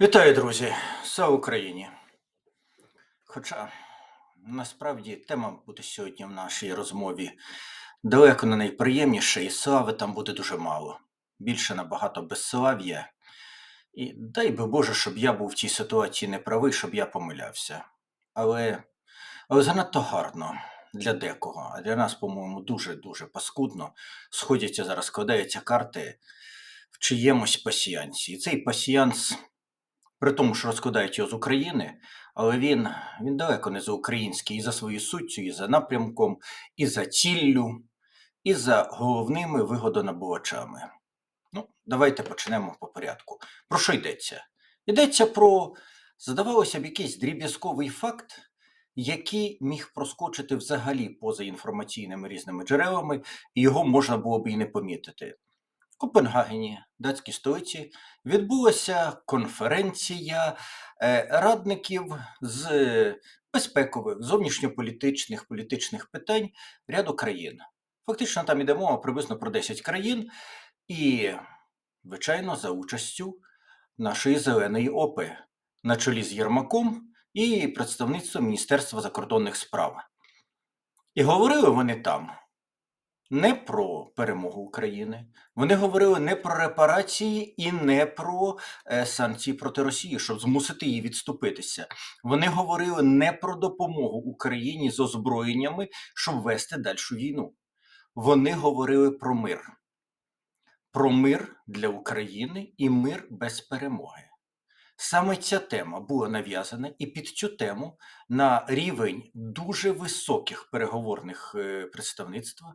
Вітаю, друзі! Слава Україні! Хоча насправді тема буде сьогодні в нашій розмові далеко не найприємніша, і слави там буде дуже мало. Більше набагато безслав'я. І дай би Боже, щоб я був в цій ситуації неправий, щоб я помилявся. Але, але занадто гарно для декого, а для нас, по-моєму, дуже-дуже паскудно сходяться зараз, складаються карти в чиємусь пасіянсі. І цей пасіянс при тому, що розкладають його з України, але він, він далеко не за український і за своєю суттю, і за напрямком, і за ціллю, і за головними вигодонабувачами. Ну, давайте почнемо по порядку. Про що йдеться? Йдеться про, здавалося б, якийсь дріб'язковий факт, який міг проскочити взагалі поза інформаційними різними джерелами, і його можна було б і не помітити. Копенгагені, датській столиці, відбулася конференція е, радників з безпекових, зовнішньополітичних політичних питань ряду країн. Фактично, там іде мова приблизно про 10 країн, і, звичайно, за участю нашої зеленої опи на чолі з Єрмаком і представництвом Міністерства закордонних справ. І говорили вони там не про перемогу України. Вони говорили не про репарації і не про е, санкції проти Росії, щоб змусити її відступитися. Вони говорили не про допомогу Україні з озброєннями, щоб вести дальшу війну. Вони говорили про мир, про мир для України і мир без перемоги. Саме ця тема була нав'язана, і під цю тему на рівень дуже високих переговорних е, представництва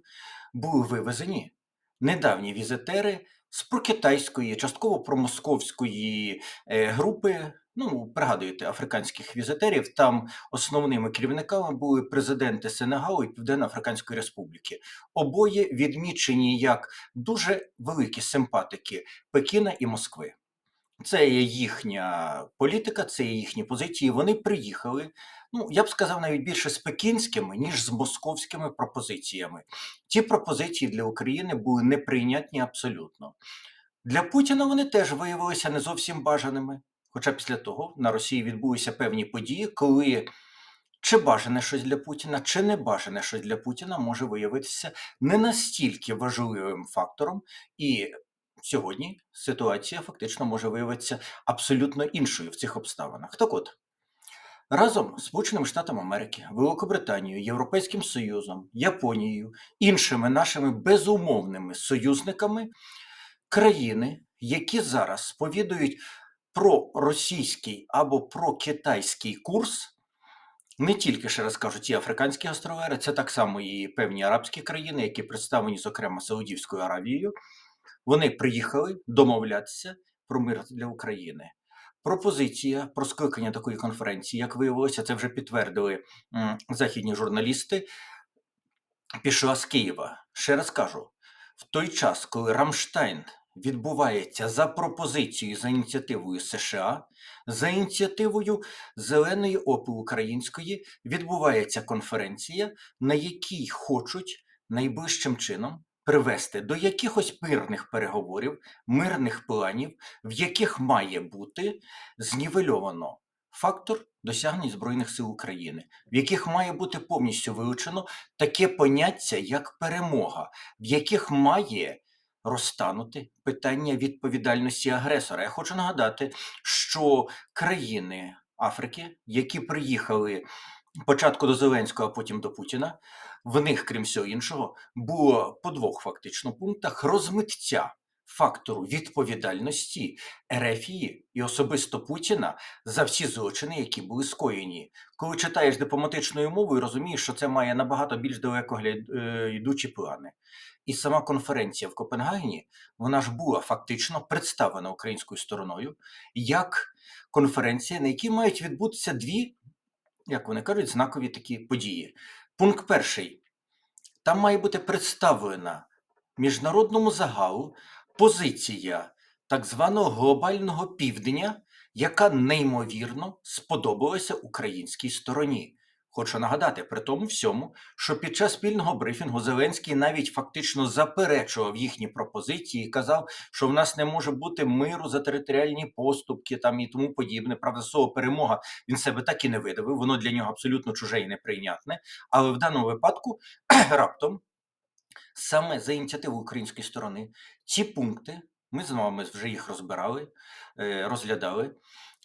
були вивезені недавні візитери з прокитайської, частково промосковської е, групи. Ну, пригадуєте, африканських візитерів. Там основними керівниками були президенти Сенегалу і Південно-Африканської Республіки. Обоє відмічені як дуже великі симпатики Пекіна і Москви. Це є їхня політика, це є їхні позиції. Вони приїхали. Ну, я б сказав, навіть більше з пекінськими, ніж з московськими пропозиціями. Ті пропозиції для України були неприйнятні абсолютно. Для Путіна вони теж виявилися не зовсім бажаними. Хоча після того на Росії відбулися певні події, коли чи бажане щось для Путіна, чи не бажане щось для Путіна може виявитися не настільки важливим фактором, і сьогодні ситуація фактично може виявитися абсолютно іншою в цих обставинах. Так от, разом з Сполученими Штатами Америки, Великобританією, Європейським Союзом, Японією, іншими нашими безумовними союзниками, країни, які зараз сповідують про російський або про китайський курс. Не тільки ще раз кажу, ті Африканські острови, це так само і певні арабські країни, які представлені, зокрема, Саудівською Аравією, вони приїхали домовлятися про мир для України. Пропозиція про скликання такої конференції, як виявилося, це вже підтвердили західні журналісти. Пішла з Києва. Ще раз кажу: в той час, коли Рамштайн відбувається за пропозицією за ініціативою США, за ініціативою Зеленої опи Української, відбувається конференція, на якій хочуть найближчим чином привести до якихось мирних переговорів, мирних планів, в яких має бути знівельовано фактор досягнень Збройних сил України, в яких має бути повністю вилучено таке поняття, як перемога, в яких має розтанути питання відповідальності агресора. Я хочу нагадати, що країни Африки, які приїхали спочатку до Зеленського, а потім до Путіна, в них, крім всього іншого, було по двох фактично пунктах розмиття фактору відповідальності Ерефії і особисто Путіна за всі злочини, які були скоєні. Коли читаєш дипломатичною мовою, розумієш, що це має набагато більш далеко е, йдучі плани. І сама конференція в Копенгагені вона ж була фактично представлена українською стороною як конференція, на якій мають відбутися дві, як вони кажуть, знакові такі події. Пункт перший. Там має бути представлена міжнародному загалу позиція так званого глобального півдня, яка неймовірно сподобалася українській стороні. Хочу нагадати при тому всьому, що під час спільного брифінгу Зеленський навіть фактично заперечував їхні пропозиції і казав, що в нас не може бути миру за територіальні поступки там і тому подібне. Правда, слово перемога він себе так і не видавив, воно для нього абсолютно чуже і неприйнятне. Але в даному випадку раптом саме за ініціативу української сторони ці пункти, ми з вами вже їх розбирали, е, розглядали.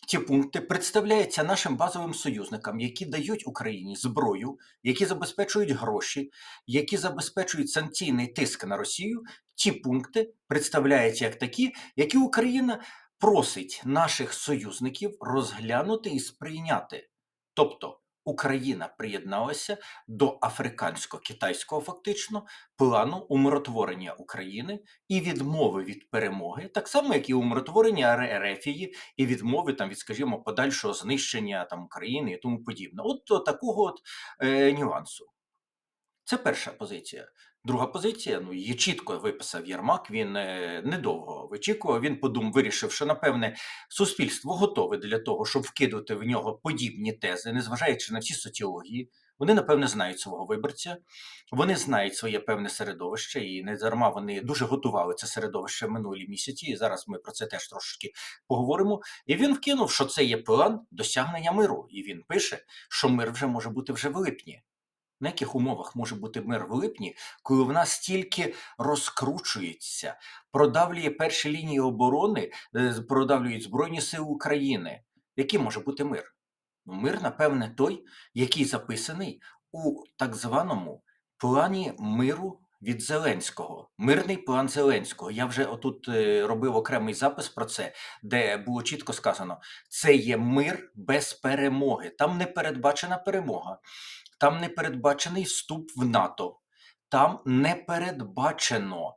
Ці пункти представляються нашим базовим союзникам, які дають Україні зброю, які забезпечують гроші, які забезпечують санкційний тиск на Росію. Ті пункти представляються як такі, які Україна просить наших союзників розглянути і сприйняти. Тобто Україна приєдналася до африкансько-китайського фактично плану умиротворення України і відмови від перемоги, так само як і умиротворення Ерефії і відмови там від, скажімо, подальшого знищення там України і тому подібне. От такого от е, нюансу. Це перша позиція. Друга позиція, ну її чітко виписав Єрмак. Він е, недовго вичікував. Він подумав, вирішив, що напевне суспільство готове для того, щоб вкидати в нього подібні тези, незважаючи на всі соціології. Вони напевне знають свого виборця, вони знають своє певне середовище, і не дарма вони дуже готували це середовище в минулі місяці. І зараз ми про це теж трошечки поговоримо. І він вкинув, що це є план досягнення миру. І він пише, що мир вже може бути вже в липні. На яких умовах може бути мир в липні, коли в нас тільки розкручується, продавлює перші лінії оборони, е, продавлюють Збройні Сили України? Який може бути мир? Ну, Мир, напевне, той, який записаний у так званому плані миру від Зеленського. Мирний план Зеленського. Я вже отут е, робив окремий запис про це, де було чітко сказано: це є мир без перемоги. Там не передбачена перемога. Там не передбачений вступ в НАТО, там не передбачено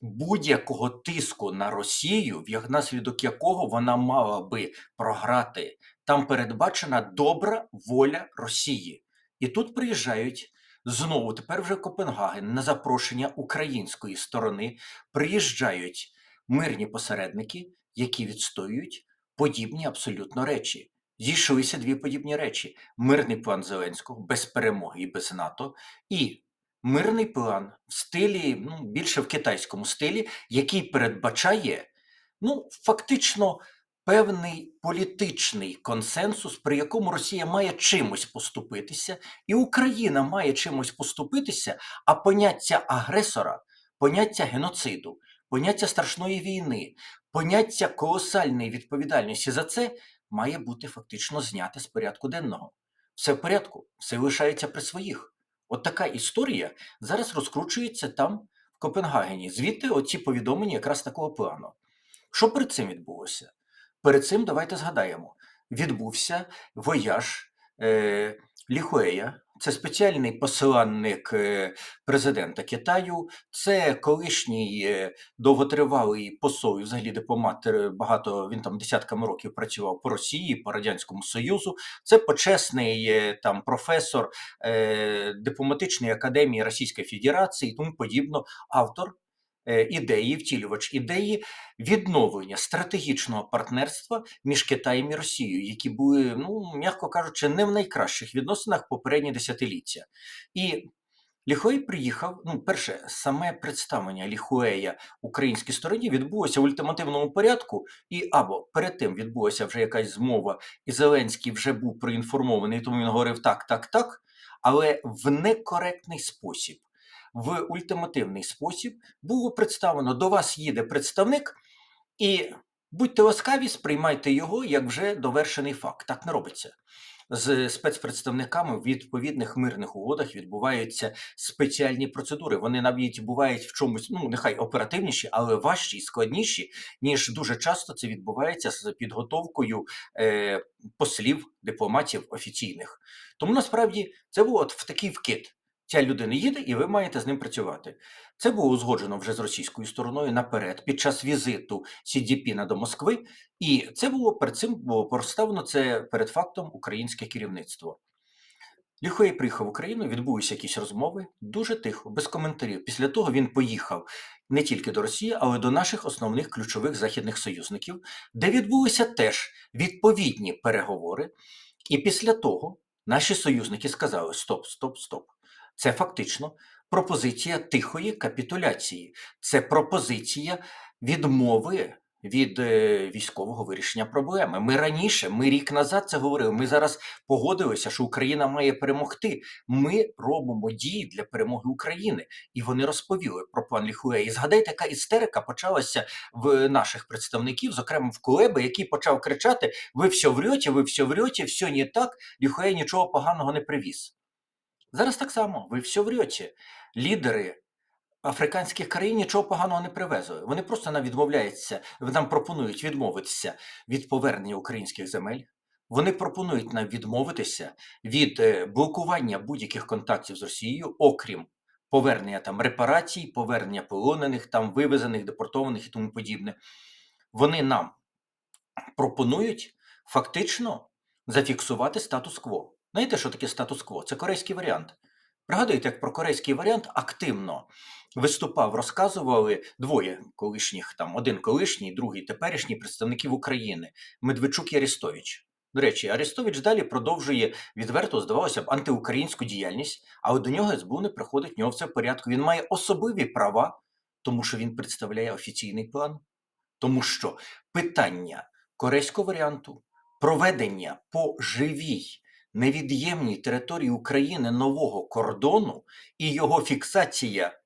будь-якого тиску на Росію, внаслідок якого вона мала би програти. Там передбачена добра воля Росії. І тут приїжджають знову, тепер вже Копенгаген, на запрошення української сторони, приїжджають мирні посередники, які відстоюють подібні абсолютно речі. Зійшлися дві подібні речі: мирний план Зеленського без перемоги і без НАТО, і мирний план в стилі, ну більше в китайському стилі, який передбачає ну, фактично певний політичний консенсус, при якому Росія має чимось поступитися, і Україна має чимось поступитися, а поняття агресора, поняття геноциду, поняття страшної війни, поняття колосальної відповідальності за це має бути фактично зняте з порядку денного. Все в порядку, все лишається при своїх. От така історія зараз розкручується там, в Копенгагені. Звідти оці повідомлення якраз такого плану. Що перед цим відбулося? Перед цим давайте згадаємо: відбувся вояж е, Ліхуея, це спеціальний посланник е, президента Китаю, це колишній е, довготривалий посол, і взагалі дипломат, е, багато він там десятками років працював по Росії, по Радянському Союзу. Це почесний там професор е, дипломатичної академії Російської Федерації і тому подібно, автор ідеї, втілювач ідеї відновлення стратегічного партнерства між Китаєм і Росією, які були, ну м'яко кажучи, не в найкращих відносинах попередні десятиліття. І Ліхуей приїхав. Ну, перше, саме представлення Ліхуея українській стороні відбулося в ультимативному порядку, і або перед тим відбулася вже якась змова, і Зеленський вже був проінформований, тому він говорив так, так, так, але в некоректний спосіб. В ультимативний спосіб було представлено: до вас їде представник, і будьте ласкаві, сприймайте його як вже довершений факт. Так не робиться. З спецпредставниками в відповідних мирних угодах відбуваються спеціальні процедури. Вони навіть бувають в чомусь, ну нехай оперативніші, але важчі і складніші, ніж дуже часто це відбувається з підготовкою е, послів, дипломатів офіційних. Тому насправді це був от в такий вкид. Ця людина їде, і ви маєте з ним працювати. Це було узгоджено вже з російською стороною наперед під час візиту Сідіпіна до Москви, і це було перед цим було поставлено це перед фактом українське керівництво. Ліхоєй приїхав в Україну, відбулися якісь розмови, дуже тихо, без коментарів. Після того він поїхав не тільки до Росії, але до наших основних ключових західних союзників, де відбулися теж відповідні переговори. І після того наші союзники сказали: стоп, стоп, стоп. Це фактично пропозиція тихої капітуляції, це пропозиція відмови від е, військового вирішення проблеми. Ми раніше, ми рік назад це говорили. Ми зараз погодилися, що Україна має перемогти. Ми робимо дії для перемоги України, і вони розповіли про план Ліхуе. І згадайте, яка істерика почалася в наших представників, зокрема в Кулеби, який почав кричати: Ви все врете, ви все врете, все не так. Ліхуе нічого поганого не привіз. Зараз так само, ви все врете. Лідери африканських країн нічого поганого не привезли. Вони просто нам відмовляються, нам пропонують відмовитися від повернення українських земель. Вони пропонують нам відмовитися від е, блокування будь-яких контактів з Росією, окрім повернення там репарацій, повернення полонених, там вивезених, депортованих і тому подібне. Вони нам пропонують фактично зафіксувати статус-кво. Знаєте, що таке статус-кво? Це корейський варіант. Пригадуєте, як про корейський варіант активно виступав, розказували двоє колишніх, там один колишній, другий теперішній представників України Медведчук і Арестович. До речі, Арестович далі продовжує відверто, здавалося б, антиукраїнську діяльність, але до нього СБУ не приходить в нього все в порядку. Він має особливі права, тому що він представляє офіційний план. Тому що питання корейського варіанту, проведення по живій невід'ємній території України нового кордону і його фіксація,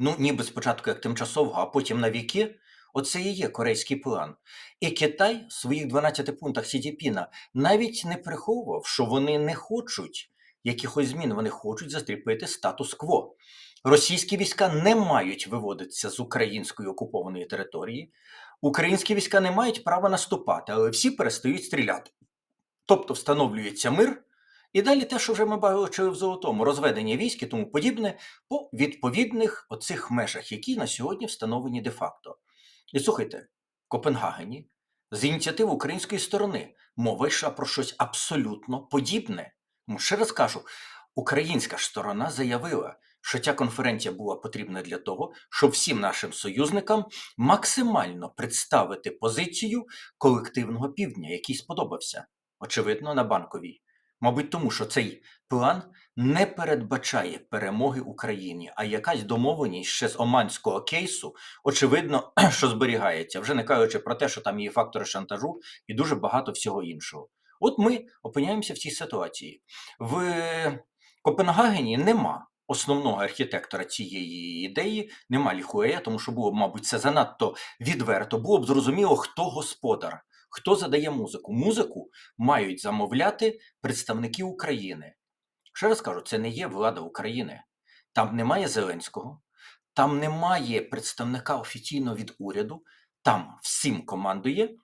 ну ніби спочатку як тимчасового, а потім на віки. Оце і є корейський план. І Китай в своїх 12 пунктах Сідіпіна навіть не приховував, що вони не хочуть якихось змін, вони хочуть застріпити статус-кво. Російські війська не мають виводитися з української окупованої території. Українські війська не мають права наступати, але всі перестають стріляти. Тобто встановлюється мир, і далі те, що вже ми бачили в золотому, розведення військ і тому подібне по відповідних оцих межах, які на сьогодні встановлені де-факто. І слухайте, в Копенгагені з ініціативи української сторони мова йшла про щось абсолютно подібне. Ну, ще раз кажу, українська ж сторона заявила, що ця конференція була потрібна для того, щоб всім нашим союзникам максимально представити позицію колективного півдня, який сподобався, очевидно, на банковій. Мабуть, тому що цей план не передбачає перемоги Україні, а якась домовленість ще з оманського кейсу, очевидно, що зберігається, вже не кажучи про те, що там є фактори шантажу і дуже багато всього іншого. От ми опиняємося в цій ситуації. В Копенгагені нема основного архітектора цієї ідеї, нема Ліхуея, тому що було мабуть, це занадто відверто. Було б зрозуміло, хто господар, хто задає музику. Музику мають замовляти представники України. Ще раз кажу, це не є влада України. Там немає Зеленського, там немає представника офіційно від уряду, там всім командує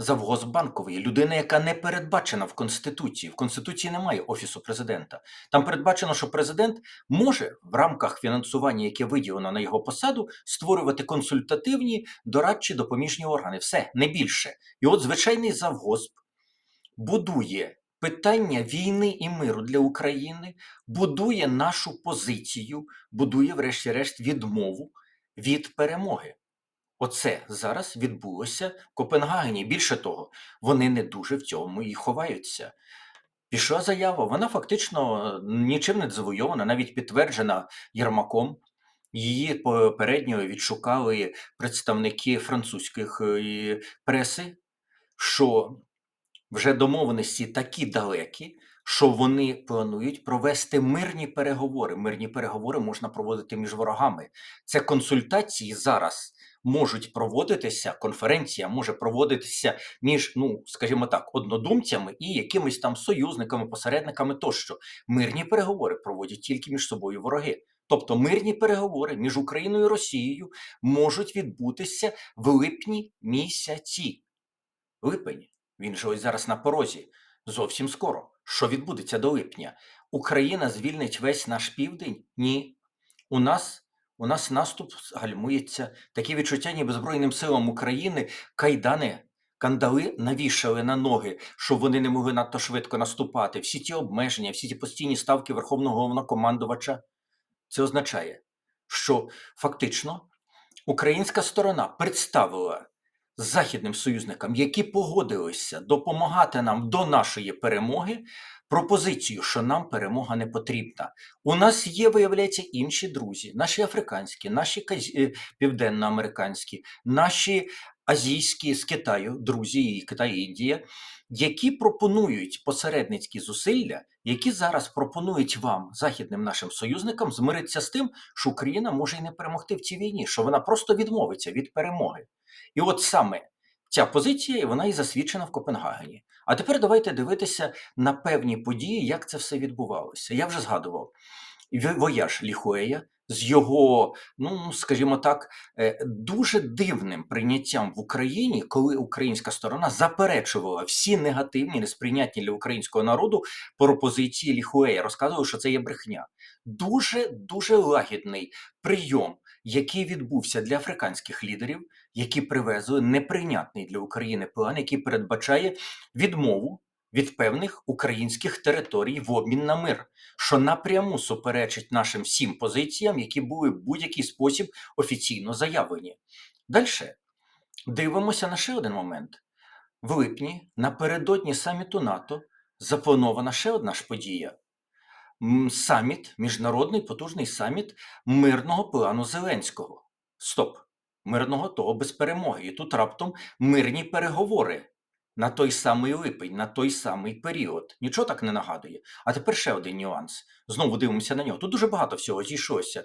Завгосбанкової, людина, яка не передбачена в Конституції. В Конституції немає Офісу президента. Там передбачено, що президент може в рамках фінансування, яке виділено на його посаду, створювати консультативні, дорадчі допоміжні органи. Все, не більше. І от звичайний завгосп будує питання війни і миру для України, будує нашу позицію, будує, врешті-решт, відмову від перемоги. Оце зараз відбулося в Копенгагені. Більше того, вони не дуже в цьому і ховаються. Пішла заява, вона фактично нічим не завойована, навіть підтверджена Єрмаком. Її попередньо відшукали представники французької преси, що вже домовленості такі далекі, що вони планують провести мирні переговори. Мирні переговори можна проводити між ворогами. Це консультації зараз можуть проводитися, конференція може проводитися між, ну скажімо так, однодумцями і якимись там союзниками, посередниками тощо. Мирні переговори проводять тільки між собою вороги. Тобто мирні переговори між Україною і Росією можуть відбутися в липні місяці. Липень, він же ось зараз на порозі. Зовсім скоро. Що відбудеться до липня? Україна звільнить весь наш південь? Ні. У нас у нас наступ гальмується. Такі відчуття, ніби Збройним силам України кайдани, кандали навішали на ноги, щоб вони не могли надто швидко наступати. Всі ті обмеження, всі ті постійні ставки Верховного головнокомандувача. Це означає, що фактично українська сторона представила західним союзникам, які погодилися допомагати нам до нашої перемоги, пропозицію, що нам перемога не потрібна. У нас є, виявляється, інші друзі, наші африканські, наші е, південноамериканські, наші азійські з Китаю, друзі, і Китай, Індія, які пропонують посередницькі зусилля, які зараз пропонують вам, західним нашим союзникам, змиритися з тим, що Україна може і не перемогти в цій війні, що вона просто відмовиться від перемоги. І от саме ця позиція, вона і засвідчена в Копенгагені. А тепер давайте дивитися на певні події, як це все відбувалося. Я вже згадував вояж Ліхуея з його, ну скажімо так, е, дуже дивним прийняттям в Україні, коли українська сторона заперечувала всі негативні, несприйнятні для українського народу пропозиції Ліхуея, розказував, що це є брехня. Дуже дуже лагідний прийом, який відбувся для африканських лідерів, які привезли неприйнятний для України план, який передбачає відмову від певних українських територій в обмін на мир, що напряму суперечить нашим всім позиціям, які були в будь-який спосіб офіційно заявлені. Далі дивимося на ще один момент. В липні, напередодні саміту НАТО, запланована ще одна ж подія. Саміт, міжнародний потужний саміт мирного плану Зеленського. Стоп! Мирного того без перемоги. І тут раптом мирні переговори на той самий липень, на той самий період. Нічого так не нагадує. А тепер ще один нюанс. Знову дивимося на нього. Тут дуже багато всього зійшлося.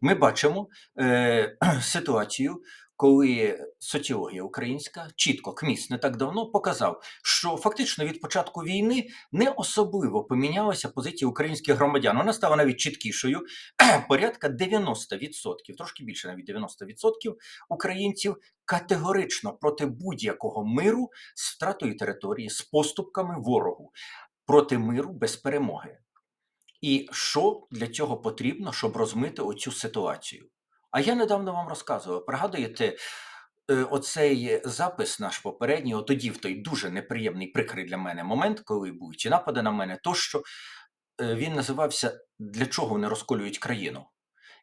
Ми бачимо е, ситуацію, коли соціологія українська чітко КМІС не так давно показав, що фактично від початку війни не особливо помінялася позиція українських громадян. Вона стала навіть чіткішою. Порядка 90%, трошки більше навіть 90% українців категорично проти будь-якого миру з втратою території, з поступками ворогу, проти миру без перемоги. І що для цього потрібно, щоб розмити оцю ситуацію? А я недавно вам розказував, пригадуєте, е, оцей запис наш попередній, от тоді в той дуже неприємний прикрий для мене момент, коли ці напади на мене, то що е, він називався Для чого вони розколюють країну?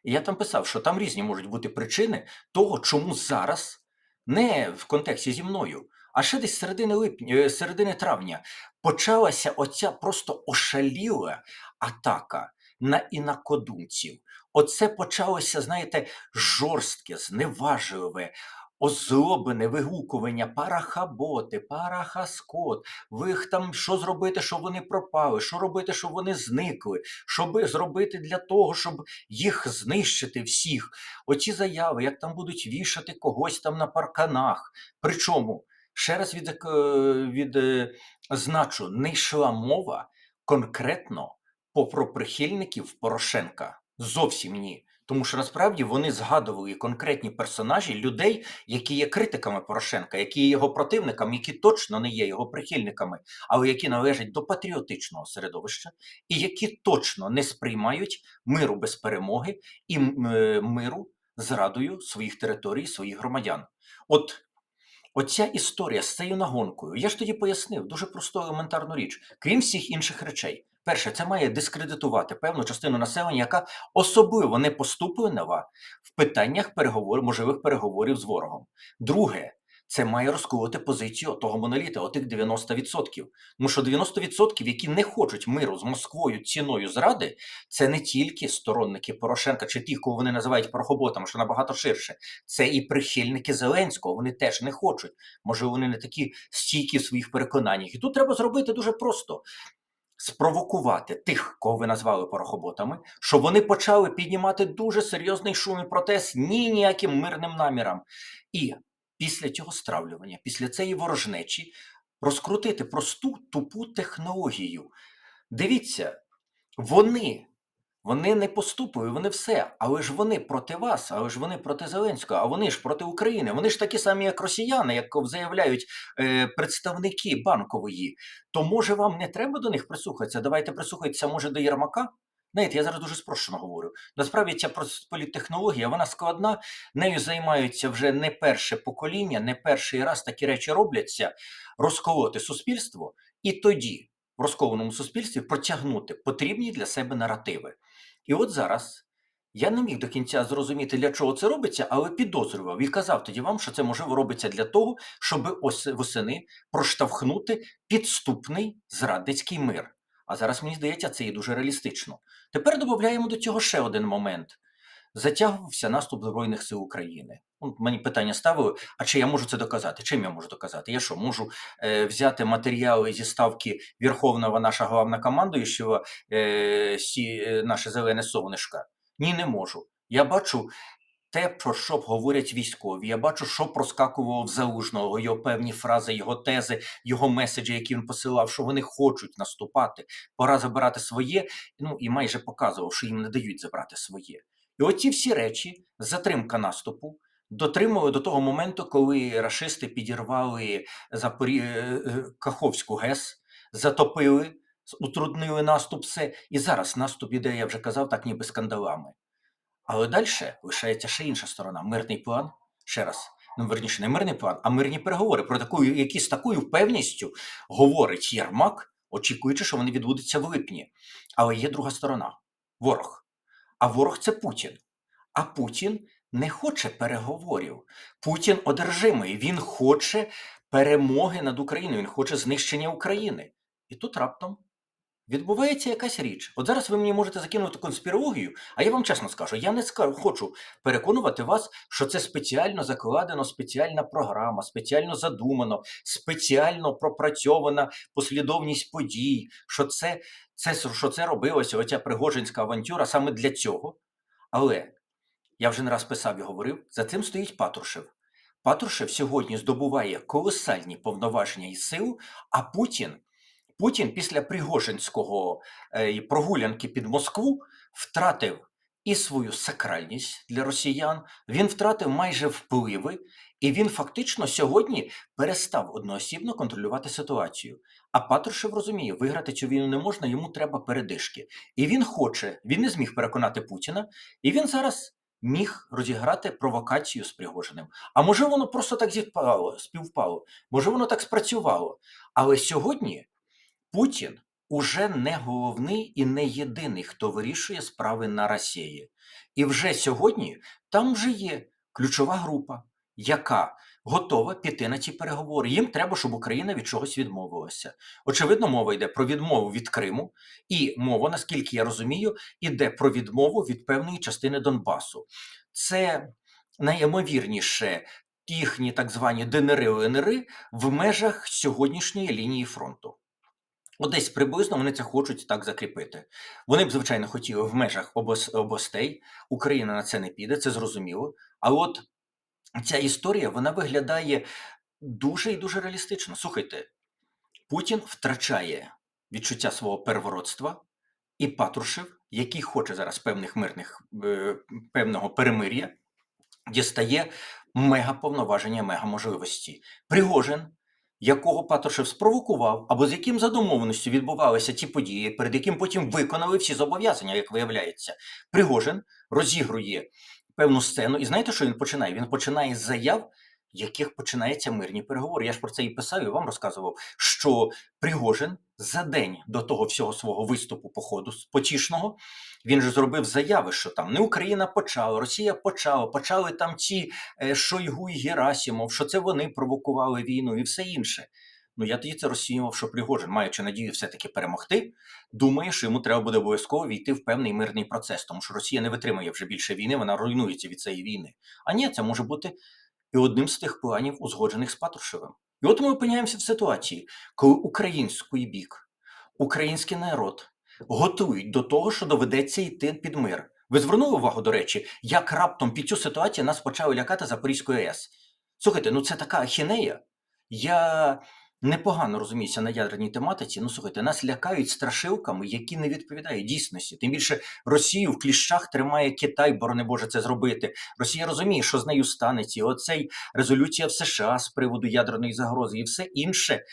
І я там писав, що там різні можуть бути причини того, чому зараз, не в контексті зі мною, а ще десь середини липня, е, середини травня почалася оця просто ошаліла атака на інакодумців. Оце почалося, знаєте, жорстке, зневажливе, озлоблене вигукування парахаботи, парахаскот. Ви їх там що зробити, щоб вони пропали, що робити, щоб вони зникли, що зробити для того, щоб їх знищити всіх. Оці заяви, як там будуть вішати когось там на парканах. Причому, ще раз від, від, значу, не йшла мова конкретно по про прихильників Порошенка. Зовсім ні. Тому що насправді вони згадували конкретні персонажі людей, які є критиками Порошенка, які є його противниками, які точно не є його прихильниками, але які належать до патріотичного середовища, і які точно не сприймають миру без перемоги і е, миру зрадою своїх територій, своїх громадян. От Оця історія з цією нагонкою, я ж тоді пояснив дуже просту елементарну річ, крім всіх інших речей. Перше, це має дискредитувати певну частину населення, яка особливо не поступлива в питаннях переговорів, можливих переговорів з ворогом. Друге, це має розколоти позицію того моноліта, отих 90%. Тому що 90%, які не хочуть миру з Москвою ціною зради, це не тільки сторонники Порошенка чи ті, кого вони називають порохоботами, що набагато ширше. Це і прихильники Зеленського. Вони теж не хочуть. Може, вони не такі стійкі в своїх переконаннях. І тут треба зробити дуже просто. Спровокувати тих, кого ви назвали порохоботами, щоб вони почали піднімати дуже серйозний шум і протест ні ніяким мирним намірам. І після цього стравлювання, після цієї ворожнечі, розкрутити просту тупу технологію. Дивіться, вони, вони не поступили, вони все, але ж вони проти вас, але ж вони проти Зеленського, а вони ж проти України. Вони ж такі самі, як росіяни, як заявляють е, представники банкової. То може вам не треба до них прислухатися? Давайте прислухайтеся, може, до Єрмака. Знаєте, я зараз дуже спрощено говорю. Насправді ця політтехнологія, вона складна, нею займаються вже не перше покоління, не перший раз такі речі робляться, розколоти суспільство, і тоді в розкованому суспільстві протягнути потрібні для себе наративи. І от зараз Я не міг до кінця зрозуміти, для чого це робиться, але підозрював і казав тоді вам, що це можливо робиться для того, щоб ось восени проштовхнути підступний зрадницький мир. А зараз мені здається, це є дуже реалістично. Тепер додаємо до цього ще один момент. Затягувався наступ Збройних сил України. Мені питання ставили: а чи я можу це доказати? Чим я можу доказати? Я що, можу е, взяти матеріали зі ставки Верховного нашого главнокомандуючого, е, сі, е, наше зелене сонечко? Ні, не можу. Я бачу те, про що говорять військові. Я бачу, що проскакувало в залужного, його певні фрази, його тези, його меседжі, які він посилав, що вони хочуть наступати, пора забирати своє. Ну і майже показував, що їм не дають забрати своє. І оці всі речі, затримка наступу, дотримали до того моменту, коли рашисти підірвали Запорі... е, е, Каховську ГЕС, затопили, утруднили наступ, все. І зараз наступ іде, я вже казав, так ніби скандалами. Але далі лишається ще інша сторона мирний план. Ще раз, ну верніше, не мирний план, а мирні переговори, про таку, які з такою впевністю говорить Єрмак, очікуючи, що вони відбудуться в липні. Але є друга сторона ворог. А ворог це Путін. А Путін не хоче переговорів. Путін одержимий. Він хоче перемоги над Україною, він хоче знищення України. І тут раптом відбувається якась річ. От зараз ви мені можете закинути конспірологію, а я вам чесно скажу, я не хочу переконувати вас, що це спеціально закладено, спеціальна програма, спеціально задумано, спеціально пропрацьована послідовність подій, що це, це, що це робилося, оця пригожинська авантюра саме для цього. Але я вже не раз писав і говорив, за цим стоїть Патрушев. Патрушев сьогодні здобуває колосальні повноваження і силу, а Путін, Путін після Пригожинського е, прогулянки під Москву втратив і свою сакральність для росіян, він втратив майже впливи, і він фактично сьогодні перестав одноосібно контролювати ситуацію. А Патрушев розуміє, виграти цю війну не можна, йому треба передишки. І він хоче, він не зміг переконати Путіна, і він зараз міг розіграти провокацію з Пригожиним. А може воно просто так зіпало, співпало, може воно так спрацювало. Але сьогодні Путін уже не головний і не єдиний, хто вирішує справи на Росії. І вже сьогодні там вже є ключова група, яка готова піти на ці переговори. Їм треба, щоб Україна від чогось відмовилася. Очевидно, мова йде про відмову від Криму, і мова, наскільки я розумію, іде про відмову від певної частини Донбасу. Це найімовірніше їхні так звані ДНР ЛНР в межах сьогоднішньої лінії фронту. От десь приблизно вони це хочуть так закріпити. Вони б, звичайно, хотіли в межах областей. Україна на це не піде, це зрозуміло. А от ця історія вона виглядає дуже і дуже реалістично. Слухайте, Путін втрачає відчуття свого первородства, і Патрушев, який хоче зараз певних мирних е, певного перемир'я, дістає мегаповноваження, мегаможливості. Пригожин, якого Патрушев спровокував, або з яким за домовленістю відбувалися ті події, перед яким потім виконали всі зобов'язання, як виявляється. Пригожин розігрує певну сцену, і знаєте, що він починає? Він починає з заяв, яких починаються мирні переговори. Я ж про це і писав, і вам розказував, що Пригожин за день до того всього свого виступу походу потішного він же зробив заяви, що там не Україна почала, Росія почала, почали там ці е, Шойгу і Герасімов, що це вони провокували війну і все інше. Ну я тоді це розцінював, що Пригожин, маючи надію все-таки перемогти, думає, що йому треба буде обов'язково війти в певний мирний процес, тому що Росія не витримує вже більше війни, вона руйнується від цієї війни. А ні, це може бути і одним з тих планів, узгоджених з Патрушевим. І от ми опиняємося в ситуації, коли український бік, український народ готують до того, що доведеться йти під мир. Ви звернули увагу, до речі, як раптом під цю ситуацію нас почали лякати Запорізькою АЕС. Слухайте, ну це така ахінея. Я непогано розуміюся на ядерній тематиці. Ну, слухайте, нас лякають страшилками, які не відповідають дійсності. Тим більше Росію в кліщах тримає Китай, борони Боже, це зробити. Росія розуміє, що з нею станеться. Оцей резолюція в США з приводу ядерної загрози і все інше.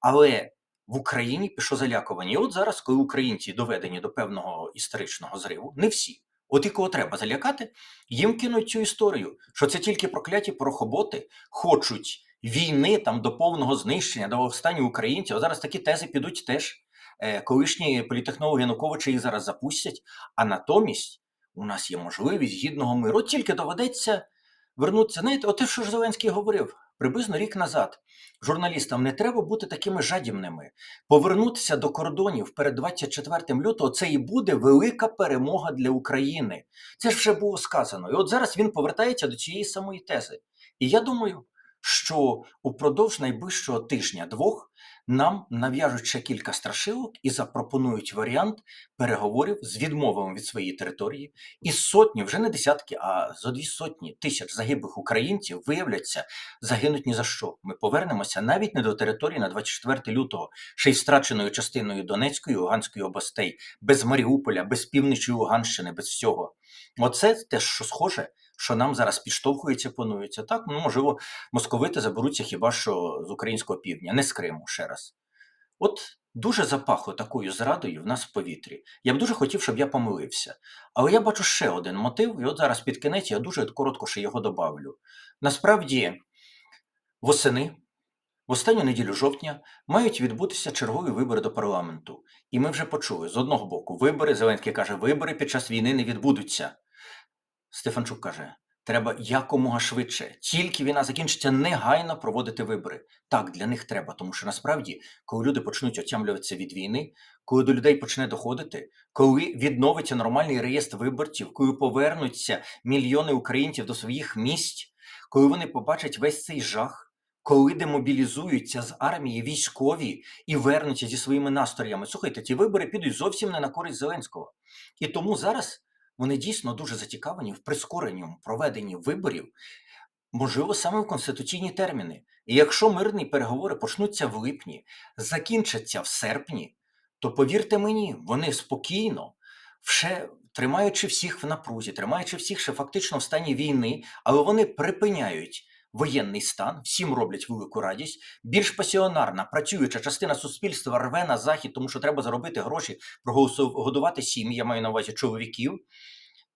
Але в Україні пішло залякування. І от зараз, коли українці доведені до певного історичного зриву, не всі. От і кого треба залякати, їм кинуть цю історію, що це тільки прокляті порохоботи хочуть війни там до повного знищення, до останніх українців. Зараз такі тези підуть теж. Е, Колишні політехнологи Януковича їх зараз запустять, а натомість у нас є можливість гідного миру. От тільки доведеться вернутися. Знаєте, от те, що ж Зеленський говорив приблизно рік назад. Журналістам не треба бути такими жадібними. Повернутися до кордонів перед 24 лютого це і буде велика перемога для України. Це ж вже було сказано. І от зараз він повертається до цієї самої тези. І я думаю, що упродовж найближчого тижня-двох нам нав'яжуть ще кілька страшилок і запропонують варіант переговорів з відмовами від своєї території, і сотні, вже не десятки, а зо дві сотні тисяч загиблих українців виявляться, загинуть ні за що. Ми повернемося навіть не до території на 24 лютого, ще й втраченою частиною Донецької Луганської областей, без Маріуполя, без півночі Луганщини, без всього. Оце те, що схоже, що нам зараз підштовхується, планується. Так, ну можливо, московити заберуться хіба що з українського півдня, не з Криму ще раз. От дуже запахло такою зрадою в нас в повітрі. Я б дуже хотів, щоб я помилився. Але я бачу ще один мотив, і от зараз під кінець я дуже коротко ще його добавлю. Насправді, восени, в останню неділю жовтня, мають відбутися чергові вибори до парламенту. І ми вже почули з одного боку, вибори, Зеленський каже, вибори під час війни не відбудуться. Стефанчук каже, треба якомога швидше, тільки війна закінчиться, негайно проводити вибори. Так, для них треба, тому що насправді, коли люди почнуть отямлюватися від війни, коли до людей почне доходити, коли відновиться нормальний реєстр виборців, коли повернуться мільйони українців до своїх місць, коли вони побачать весь цей жах. Коли демобілізуються з армії військові і вернуться зі своїми настроями, слухайте, ті вибори підуть зовсім не на користь Зеленського. І тому зараз вони дійсно дуже зацікавлені в прискоренні проведенні виборів, можливо, саме в конституційні терміни. І якщо мирні переговори почнуться в липні, закінчаться в серпні, то повірте мені, вони спокійно, ще тримаючи всіх в напрузі, тримаючи всіх ще фактично в стані війни, але вони припиняють. Воєнний стан всім роблять велику радість. Більш пасіонарна працююча частина суспільства рве на захід, тому що треба заробити гроші, годувати сім'ї, я маю на увазі чоловіків.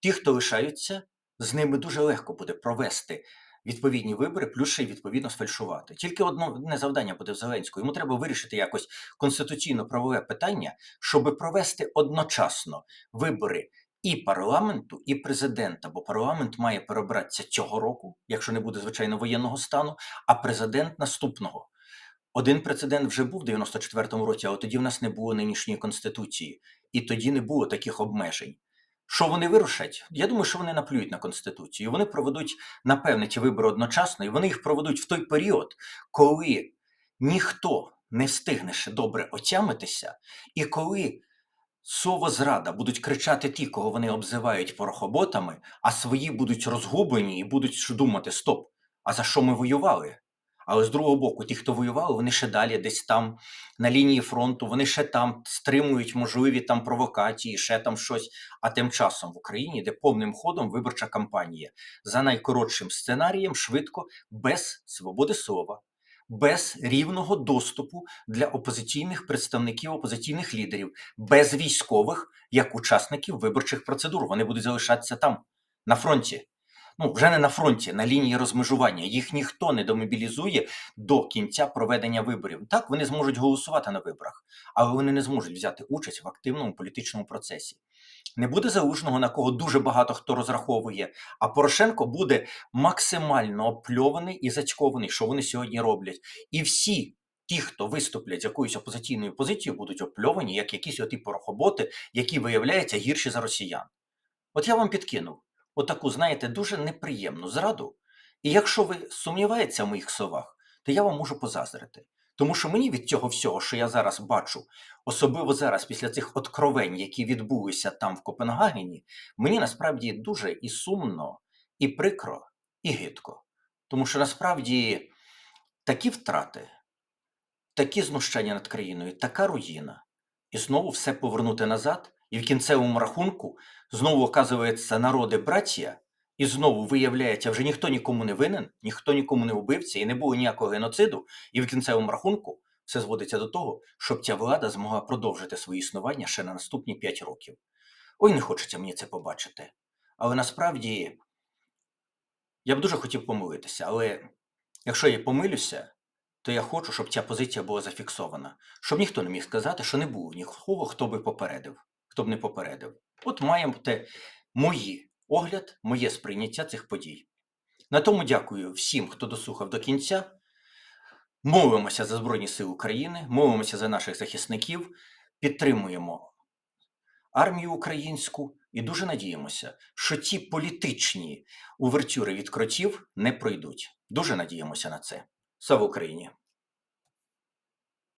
Ті, хто лишаються, з ними дуже легко буде провести відповідні вибори, плюс ще й відповідно сфальшувати. Тільки одне завдання буде в Зеленського. Йому треба вирішити якось конституційно-правове питання, щоб провести одночасно вибори і парламенту, і президента, бо парламент має перебратися цього року, якщо не буде звичайно воєнного стану, а президент наступного. Один прецедент вже був в 94-му році, але тоді в нас не було нинішньої конституції, і тоді не було таких обмежень. Що вони вирушать? Я думаю, що вони наплюють на конституцію. Вони проведуть напевне ті вибори одночасно, і вони їх проведуть в той період, коли ніхто не встигне ще добре отямитися, і коли Слово зрада будуть кричати ті, кого вони обзивають порохоботами, а свої будуть розгублені і будуть думати: стоп, а за що ми воювали? Але з другого боку, ті, хто воювали, вони ще далі, десь там на лінії фронту, вони ще там стримують можливі там провокації, ще там щось. А тим часом в Україні йде повним ходом виборча кампанія за найкоротшим сценарієм, швидко, без свободи слова, без рівного доступу для опозиційних представників опозиційних лідерів, без військових як учасників виборчих процедур. Вони будуть залишатися там, на фронті. Ну, вже не на фронті, на лінії розмежування. Їх ніхто не домобілізує до кінця проведення виборів. Так, вони зможуть голосувати на виборах, але вони не зможуть взяти участь в активному політичному процесі не буде залужного, на кого дуже багато хто розраховує, а Порошенко буде максимально опльований і зацькований, що вони сьогодні роблять. І всі ті, хто виступлять з якоюсь опозиційною позицією, будуть опльовані, як якісь оті порохоботи, які виявляються гірші за росіян. От я вам підкинув отаку, знаєте, дуже неприємну зраду. І якщо ви сумніваєтеся в моїх словах, то я вам можу позаздрити. Тому що мені від цього всього, що я зараз бачу, особливо зараз, після цих откровень, які відбулися там в Копенгагені, мені насправді дуже і сумно, і прикро, і гидко. Тому що насправді такі втрати, такі знущання над країною, така руїна, і знову все повернути назад, і в кінцевому рахунку знову оказується народи братія. І знову виявляється, вже ніхто нікому не винен, ніхто нікому не вбився, і не було ніякого геноциду. І в кінцевому рахунку все зводиться до того, щоб ця влада змогла продовжити своє існування ще на наступні 5 років. Ой, не хочеться мені це побачити. Але насправді я б дуже хотів помилитися. Але якщо я помилюся, то я хочу, щоб ця позиція була зафіксована, щоб ніхто не міг сказати, що не було нікого, хто би попередив, хто б не попередив. От маємо те мої огляд, моє сприйняття цих подій. На тому дякую всім, хто дослухав до кінця. Молимося за Збройні Сили України, молимося за наших захисників, підтримуємо армію українську і дуже надіємося, що ті політичні увертюри від кротів не пройдуть. Дуже надіємося на це. Слава Україні!